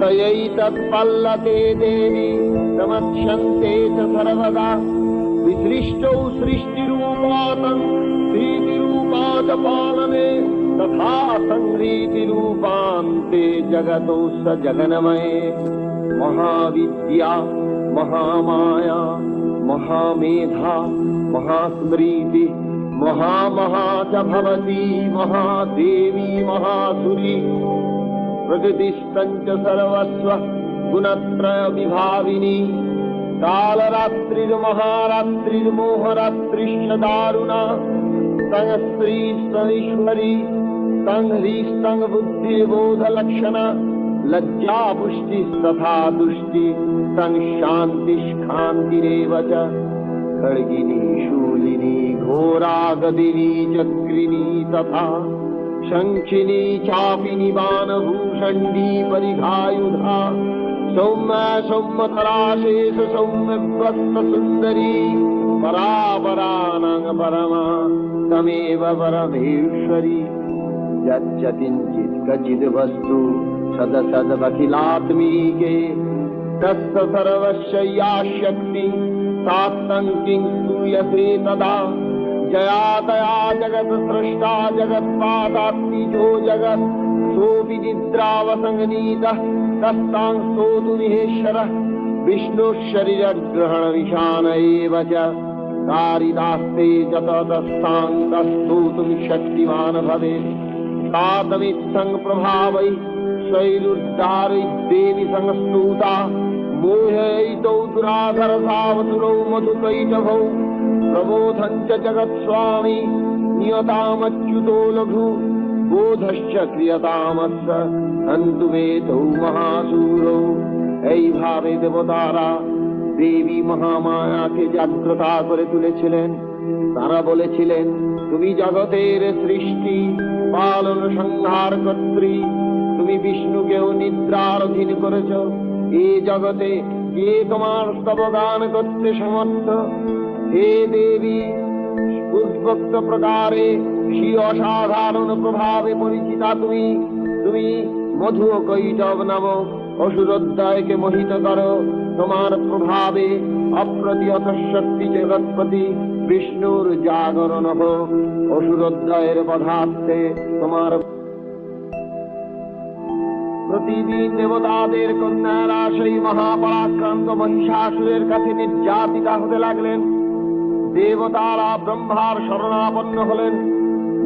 तयैतत्पल्लते देवी समक्षन्ते च सर्वदा। विसृष्टौ सृष्टिरूपातं प्रीतिरूपा च पालने तथा संह्रीतिरूपान्ते जगतो स जगन्मये। महाविद्या महामाया महामेधा महास्मृति महामहा च भवती महादेवी महासुरी प्रकृतिश्च सर्वस्व गुणत्रयविभाविनी कालरात्रिर्महारात्रिर्मोहरात्रिश्च दारुणा तं स्त्रीस्तरी लज्जा पुष्टिस्तथा तुष्टि दुष्टि च। खड्गिनी शूलिनी घोरागदिनी चक्रिणी तथा शङ्खिनी चापिनी बाणभूषण्डी परिघायुधा सौम्य सौम्यतराशेष सुन्दरी परापरानङ् परमा तमेव परमेश्वरी। यच्च किञ्चित् क्वचिद् वस्तु सदसदखिलात्मीके सर्वस्य या शक्ति सात्तं किं स्तूयते तदा जया तया जगत् सृष्टा जगत्पादात्मिजो जगत् सोऽपि निद्रावसङ्गनीतः तस्तां स्तोतुमिहेश्वरः विष्णुः शरीरग्रहणविशान एव च कारिदास्ते च ततस्तां तस्तोतुं शक्तिमान् भवेत् तातमित्सङ् प्रभावै शैलुद्धारैर्देवि संस्तूता मोहयितौ दुराधरसावतुरौ मधुकैटभौ प्रबोधं च जगत्स्वामी नियतामच्युतो लघु বোধশ্চ ক্রিয়তামস্য হন্তু মেধৌ মহাসুরৌ এইভাবে দেবতারা দেবী মহামায়াকে জাগ্রতা করে তুলেছিলেন তারা বলেছিলেন তুমি জগতের সৃষ্টি পালন সংহার কর্ত্রী তুমি বিষ্ণুকেও নিদ্রার অধীন করেছ এ জগতে কে তোমার স্তবগান করতে সমর্থ হে দেবী, উদ্ভক্ত প্রকারে শ্রী অসাধারণ প্রভাবে পরিচিতা তুমি। তুমি মধু কৈটব নামক অসুরোদ্দয়কে মোহিত করো। তোমার প্রভাবে অপ্রতিহত শক্তি জগৎপতি বিষ্ণুর জাগরণ হোক। অসুরোদ্দয়ের বধার্থে তোমার প্রতিদিন দেবতাদের কন্যারা সেই মহাপরাক্রান্ত মহিষাসুরের কাছে নির্যাতিতা হতে লাগলেন। দেবতারা ব্রহ্মার শরণাপন্ন হলেন।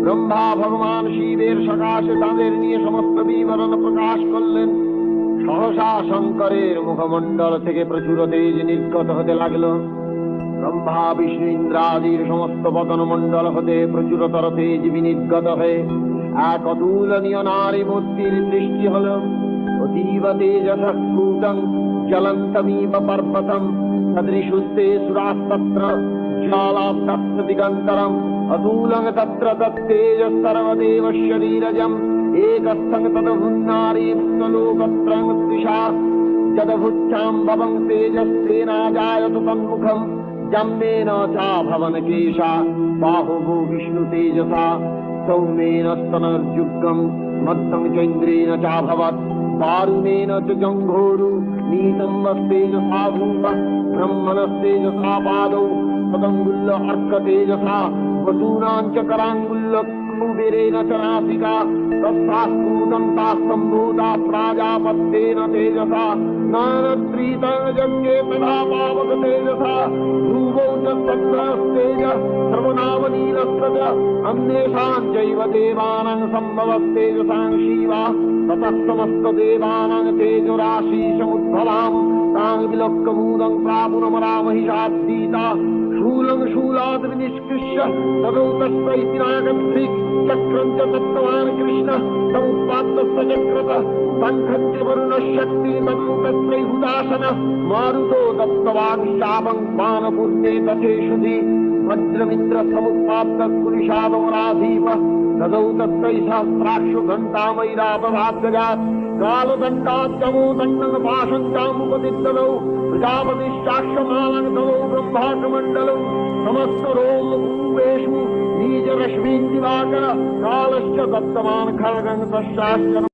ব্রহ্মা ভগবান শিবের সকাশে তাদের নিয়ে সমস্ত বিবরণ প্রকাশ করলেন। সহসা শঙ্করের মুখমণ্ডল থেকে প্রচুর তেজ নির্গত হতে লাগল। ব্রহ্মা, বিষ্ণু, ইন্দ্রাদির সমস্ত বদন মণ্ডল হতে প্রচুরতর তেজ বিনির্গত হয়ে এক অতুলনীয় নারী মূর্তির সৃষ্টি হল। অতীব তেজস স্ফুটং জ্বলন্তমিব পর্বতম, সদৃশুস্তে সুরাস্তত্র। ज्वालाब्धस्य दिगन्तरम् अतूलं तत्र तत्तेजः सर्वदेव शरीरजम् एकस्थं तदभुन्नारीलोकत्रं दिशा जदभुच्छाम् भवं तेजस्तेनाजायतु तन्मुखम् जम्मेन चाभवन केशा बाहुभो विष्णुतेजसा सौम्येन स्तनर्जुग्गम् मत्तं चैन्द्रेण चाभवत् दारुणेन च जङ्घोरु नीतं वस्तेजसा भूप ब्रह्मणस्तेजसा पादौ पदंगुल्ल अर्क तेजसा, वसूनाञ्च कराङ्गुल्ल कुबेरेण च नासिका तस्तास्तूतं तास्तं भूता प्राजापत्येन तेजसा नानद्रीतजज्ञे तथा पावक तेजसा, ध्रुवौ च तत्रस्तेज सर्वनामनीरस्तज अन्येषाञ्चैव देवानां सम्भवस्तेजसां शिवा ततः समस्तदेवानां तेजराशीषमुद्भवाम् तां विलक्कमूलं प्रापुरमरामहिषाब्दीता शूलं शूलात् विनिष्कृष्य तदौ तस्मै नागन्धिक् चक्रं च दत्तवान् कृष्ण समुत्पाद्यस्य चक्रत कण्ठं च वरुणशक्तिमं तत्रैहुदासन मारुतो दत्तवान् शापं पानपूर्णे तथेषुधि वज्रमित्र समुत्पाद्य कुलिशादमराधीप तदौ तत्रै सहस्राक्षु घण्टामैरापभाग्यजात् कालदण्डाद्यवो दण्डनपाशङ्कामुपदित्तलौ प्रजापतिश्चाक्षमालङ्कलौ ब्रह्माण्डमण्डलौ समस्तरोमपूपेषु बीजरश्मीन् दिवाकर कालश्च दत्तवान् खड्गङ्गतश्चाश्चर